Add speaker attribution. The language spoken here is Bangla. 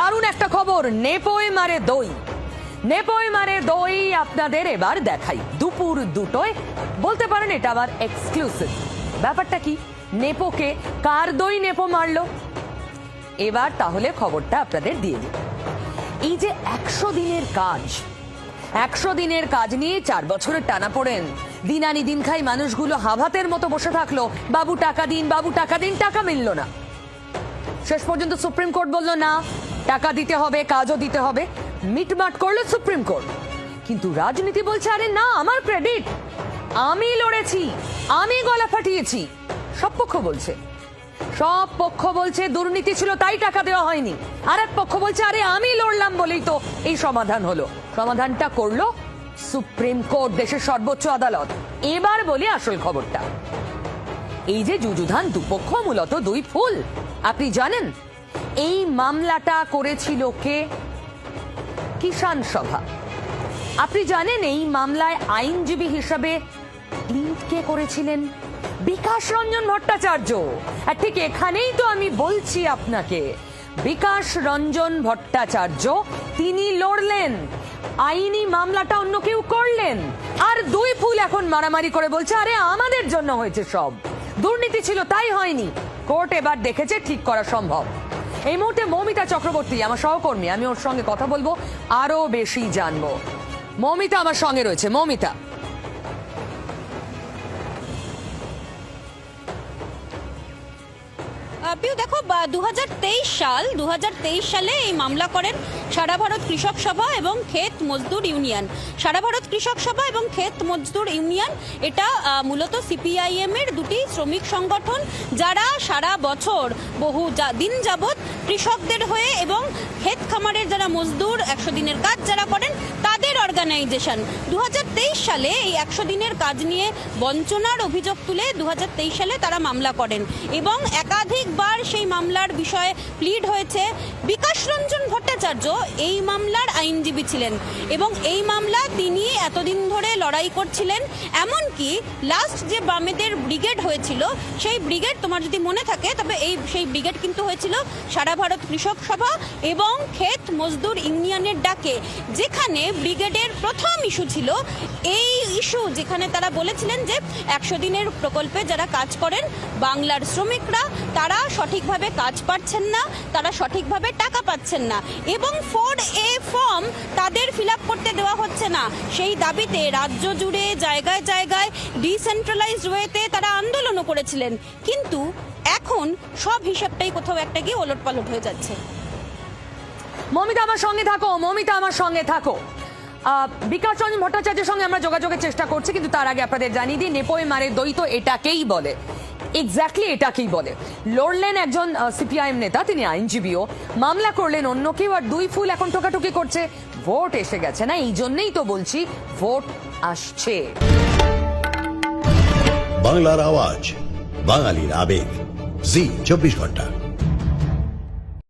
Speaker 1: দারুণ একটা খবর, নেপোয় মারে দই। নেপোয় মারে দই আপনাদের এবার দেখাই। দুপুর দুটোয়, বলতে পারেন এটা আবার এক্সক্লুসিভ ব্যাপারটা কি? নেপোকে কার দই নেপো মারলো? এবার তাহলে খবরটা আপনাদের দিয়ে দিই। এই যে একশো দিনের কাজ, একশো দিনের কাজ নিয়ে চার বছরের টানা পড়েন। দিন আনি দিন খাই মানুষগুলো হাভাতের মতো বসে থাকল। বাবু টাকা দিন, বাবু টাকা দিন, টাকা মিলল না। শেষ পর্যন্ত সুপ্রিম কোর্ট বলল, না টাকা দিতে হবে, কাজও দিতে হবে। মিটমাট করল সুপ্রিম কোর্ট। কিন্তু রাজনীতি বলছে, আরে না, আমার ক্রেডিট। আমি লড়েছি, আমি গলা ফাটিয়েছি। সব পক্ষ বলছে। সব পক্ষ বলছে, দুর্নীতি ছিল, তাই টাকা দেওয়া হয়নি। আর এক পক্ষ বলছে, আরে আমি লড়লাম বলেই তো এই সমাধান হলো। সমাধানটা করল সুপ্রিম কোর্ট, দেশের সর্বোচ্চ আদালত। এবার বলি আসল খবরটা। এই যে যুযুধান দুপক্ষ, মূলত দুই ফুল। আপনি জানেন এই মামলাটা করেছিল কে? কিষাণ সভা। আপনি জানেন এই মামলায় আইনজীবী হিসাবে কে করেছিলেন? বিকাশ রঞ্জন ভট্টাচার্য। আর ঠিক এখানেই তো আমি বলছি আপনাকে, বিকাশ রঞ্জন ভট্টাচার্য, তিনি লড়লেন। আইনি মামলাটা অন্য কেউ করলেন। আর দুই ফুল এখন মারামারি করে বলছে, আরে, আমাদের জন্য হয়েছে সব। দুর্নীতি ছিল, তাই হয়নি। কোর্ট এবার দেখেছে ঠিক করা সম্ভব। এই মুহূর্তে মৌমিতা চক্রবর্তী, আমার সহকর্মী, আমি ওর সঙ্গে কথা বলব, আরও বেশি জানব। মৌমিতা আমার সঙ্গে রয়েছে। মৌমিতা।
Speaker 2: পিউ দেখো দু সাল দু হাজার তেইশ সালে এই মামলা করেন সারা ভারত কৃষক সভা এবং ক্ষেত মজদুর ইউনিয়ন। সারা ভারত কৃষক সভা এবং ক্ষেত মজদুর ইউনিয়ন, এটা মূলত সিপিআইএম এর দুটি শ্রমিক সংগঠন যারা সারা বছর বহু দিন যাবৎ কৃষকদের হয়ে এবং ক্ষেত খামারের যারা মজদুর, একশো দিনের কাজ যারা করেন, তাদের অর্গানাইজেশন দু হাজার তেইশ সালে এই একশো দিনের কাজ নিয়ে বঞ্চনার অভিযোগ তুলে দু হাজার তেইশ সালে তারা মামলা করেন এবং একাধিকবার সেই মামলার বিষয়ে প্লিড হয়েছে। বিকাশ রঞ্জন ভট্টাচার্য এই মামলার আইনজীবী ছিলেন এবং এই মামলা তিনি এতদিন ধরে লড়াই করছিলেন। এমনকি লাস্ট যে বামেদের ব্রিগেড হয়েছিল, সেই ব্রিগেড তোমার যদি মনে থাকে, তবে এই, সেই ব্রিগেড কিন্তু হয়েছিল সারা ভারত কৃষক সভা এবং ক্ষেত মজদুর ইউনিয়নের ডাকে। যেখানে ব্রিগেডের প্রথম ইস্যু ছিল, এই ইস্যু যেখানে তারা বলেছিলেন যে একশো দিনের প্রকল্পে যারা কাজ করেন বাংলার শ্রমিকরা, তারা সঠিকভাবে কাজ পাচ্ছেন না, তারা সঠিকভাবে টাকা পাচ্ছেন না। এবং ফোর এ ফর্ম তাদের ফিল করতে দেওয়া হচ্ছে না। সেই দাবিতে রাজ্য জুড়ে জায়গায় জায়গায় ডিসেন্ট্রালাইজড ওয়েতে তারা আন্দোলনও করেছিলেন। কিন্তু এখন সব হিসাবটাই কোথাও একটা গিয়ে ওলট পালট হয়ে যাচ্ছে।
Speaker 1: মমিতা, আমার সঙ্গে থাকো, মমিতা, আমার সঙ্গে থাকো। বিকাশ রঞ্জন ভট্টাচার্যের সঙ্গে আমরা যোগাযোগের চেষ্টা করছি, কিন্তু তার আগে আপনাদের জানিয়ে দিই, নেপোয় মারে দ্বৈত এটাকেই বলে। এক্স্যাক্টলি এটাকেই বলে। লড়লেন একজন সিপিআইএম নেতা, তিনি আইনজীবীও। মামলা করলেন অন্য কেউ আর দুই ফুল এখন টোকাটুকি করছে। ভোট এসে গেছে না? এই জন্যেই তো বলছি, ভোট আসছে।
Speaker 3: বাংলার আওয়াজ, বাঙালির আবেগ। জি, চব্বিশ ঘণ্টা।